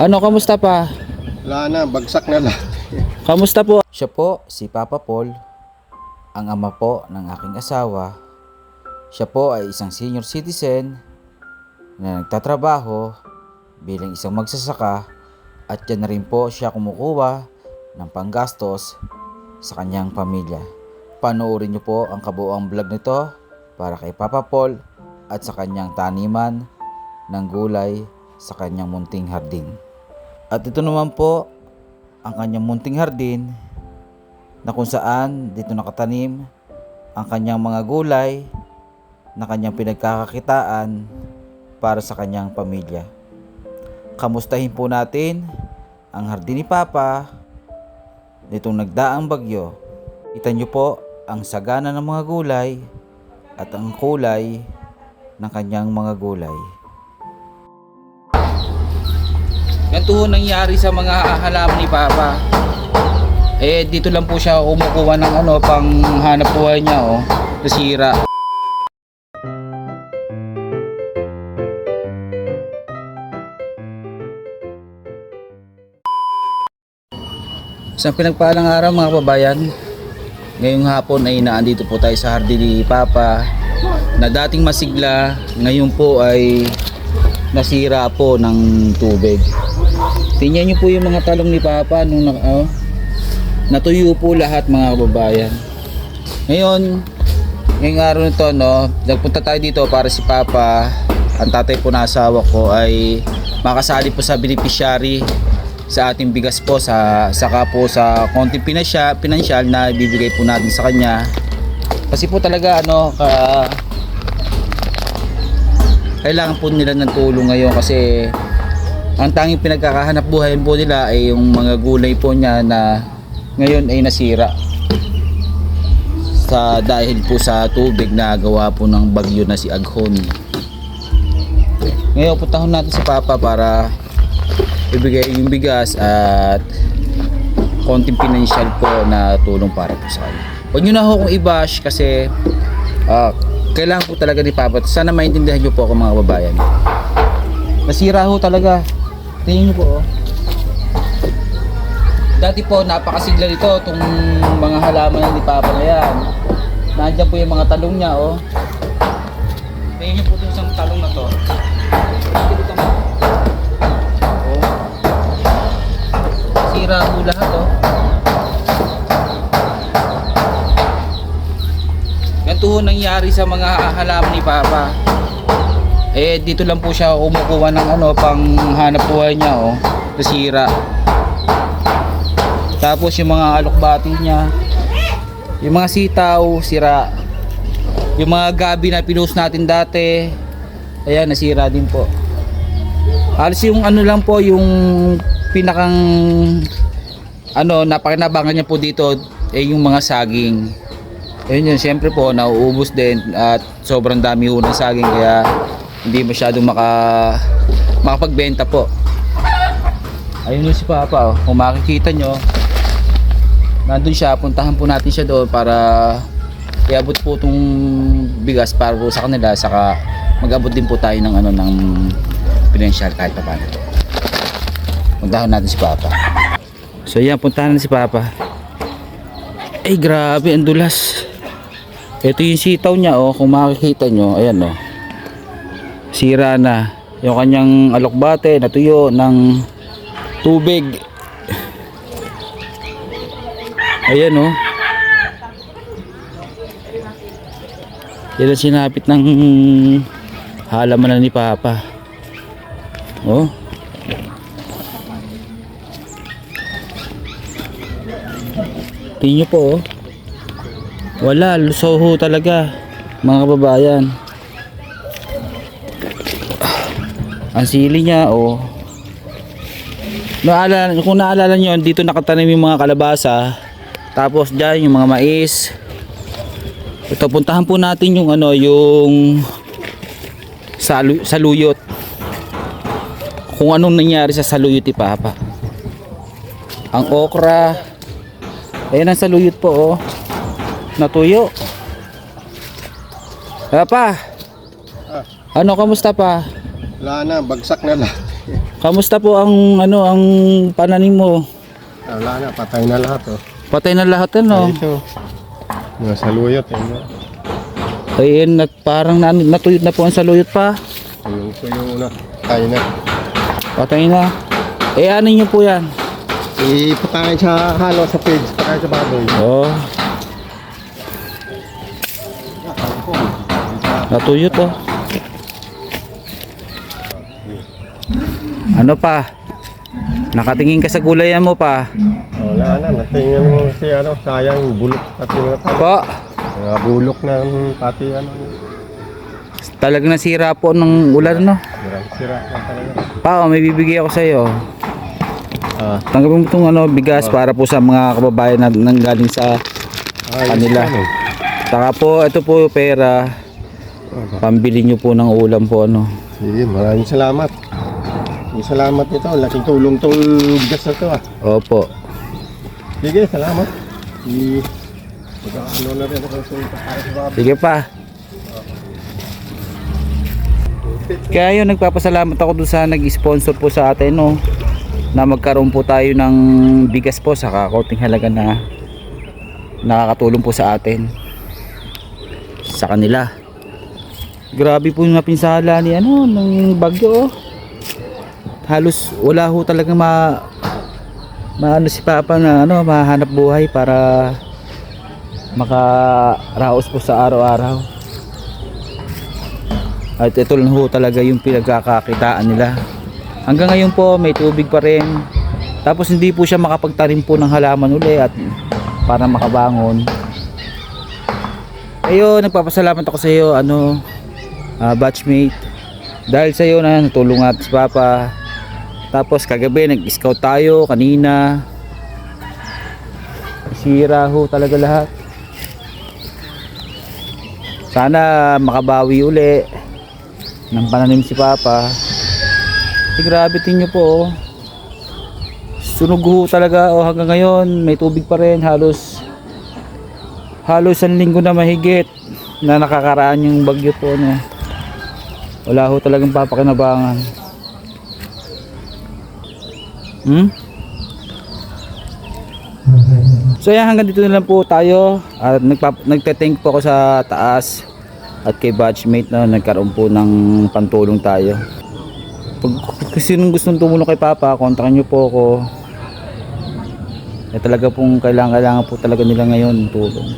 Ano, kamusta pa? Wala na, bagsak na lang. Kamusta po? Siya po, si Papa Paul, ang ama po ng aking asawa. Siya po ay isang senior citizen na nagtatrabaho bilang isang magsasaka at yan na rin po siya kumukuha ng panggastos sa kanyang pamilya. Panoorin niyo po ang kabuuang vlog nito para kay Papa Paul at sa kanyang taniman ng gulay sa kanyang munting hardin. At ito naman po ang kanyang munting hardin na kung saan dito nakatanim ang kanyang mga gulay na kanyang pinagkakakitaan para sa kanyang pamilya. Kamustahin po natin ang hardin ni Papa nitong nagdaang bagyo. Kita niyo po ang sagana ng mga gulay at ang kulay ng kanyang mga gulay. Ganito ho nangyari sa mga halaman ni Papa. Eh, dito lang po siya kumukuha ng ano, pang hanap buhay niya, oh. Nasira. Sa pinagpalang araw mga kababayan, ngayong hapon ay naandito po tayo sa hardin ni Papa na dating masigla, ngayon po ay nasira po ng tubig. Tingnan niyo po yung mga talong ni Papa nung na, oh, natuyo po lahat mga kababayan. Ngayon, ngayong araw nito, no, nagpunta tayo dito para si Papa, ang tatay po na asawa ko ay makasali po sa beneficiary sa ating bigas po sa saka po sa konting pinasya, pinansyal na ibibigay po natin sa kanya. Kasi po talaga ano ka kailangan po nila ng tulong ngayon kasi ang tanging pinagkakahanap buhay po nila ay yung mga gulay po niya na ngayon ay nasira sa dahil po sa tubig na gawa po ng bagyo na si Aghon. Ngayon putahon natin si Papa para ibigay yung bigas at konting financial po na tulong para po sa kanya. Huwag nyo na ho kung i-bash kasi ah, kailangan po talaga ni Papa. Sana maintindihan nyo po ako mga babayan. Nasira ho talaga. Tingnan nyo po oh. Dati po napakasigla nito itong mga halaman ni Papa na yan. Nandiyan po yung mga talong niya oh. Tingnan nyo po itong isang talong na to. Dito mo. Oh. Sira po lahat oh. Ho nangyari sa mga halaman ni Papa. Eh dito lang po siya kumukuha ng ano pang hanap buhay niya oh. Nasira. Tapos yung mga alokbati niya, yung mga sitaw, sira. Yung mga gabi na pinost natin dati, ayan nasira din po. Halos yung ano lang po yung pinakang ano napakinabangan niya po dito eh yung mga saging. Ayun yun, siyempre po nauubos din at sobrang dami ho ng saging kaya hindi masyadong maka makapagbenta po. Ayun yun si Papa, oh. kung makikita nyo, nandun siya, puntahan po natin siya doon para iabot po itong bigas para po sa kanila saka mag-abot din po tayo ng ano ng financial kahit pa paano. Puntahan natin si Papa. So yan, puntahan natin si Papa. Ay grabe, ang dulas. Ito yung sitaw niya oh, kung makikita nyo, ayan oh. Sira na. Yung kanyang alokbate natuyo ng tubig. Ayan oh. Yan ang sinapit ng halaman ni Papa. Oh. Tingnan nyo po oh. Wala, lusoho talaga mga kababayan. Ang sili niya oh. Naalala, kung naalala nyo, dito nakatanim yung mga kalabasa. Tapos dyan yung mga mais. Ito, puntahan po natin yung ano, yung salu saluyot. Kung anong nangyari sa saluyot ni Papa. Ang okra. Ayan ang saluyot po oh. Natuyo. Papa. Ano, kamusta pa? Wala na, bagsak na lang. Kamusta po ang ano ang pananim mo? Ah, Wala na, patay na lahat oh. Patay na lahat ano. Ito. Mga saluyot, eh. no? Ayun, nag, parang na, natuyot na po ang saluyot pa. Yung tuyo na, patay na. Patay na. Eh, ano nyo po yan? Ipatayin sa halo sa page, patayin sa baboy. Oh. Natuyot oh. Ano pa? Nakatingin ka sa gulayan mo pa. Wala na, natingin mo si ano, sayang bulok pati tao. Po, Mga bulok na pati ano, talagang nasira po ng ulan no. sira, sira na talaga. Pa, oh, may bibigay ako sa iyo. Ah, Tanggapin mo itong ano, bigas para po sa mga kababayan na nanggaling sa ayos Kanila. eh. Saka po, ito po yung pera. Pambili nyo po ng ulam po ano. Sige, maraming salamat. Maraming salamat nito, laking tulong tong bigas na to ah. Opo. Sige, salamat. I na rin ako sa. Sige pa. Kaya yun, nagpapasalamat ako dun sa nag-sponsor po sa atin, no. Na magkaroon po tayo ng bigas po sa kakunting halaga na nakakatulong po sa atin. Sa kanila. Grabe po yung napinsala ni ano, ng bagyo, oh. Halos wala ho talaga ma maano si Papa na ano, mahanap buhay para makaraos po sa araw-araw. At ito lang ho talaga yung pinagkakakitaan nila. Hanggang ngayon po may tubig pa rin. Tapos hindi po siya makapagtarim po ng halaman uli at para makabangon. Ayun, nagpapasalamat ako sa iyo, ano, ah, batchmate. Dahil sa iyo na natulong at si Papa. Tapos kagabi nag-scout tayo kanina. Sira ho talaga lahat. Sana makabawi uli ng pananim si Papa. Eh, grabe tingin nyo po. oh. Sunog ho talaga o hanggang ngayon may tubig pa rin halos halos ang linggo na mahigit na nakakaraan yung bagyo po no. Wala ho talagang papakinabangan. Hmm? So yan hanggang dito na lang po tayo at nagte-thank po ako sa taas at kay batchmate na nagkaroon po ng pantulong tayo. Pag kasi nung gustong tumulong kay Papa, kontakin niyo po ako. Eh talaga pong kailangan kailangan po talaga nila ngayon ng tulong.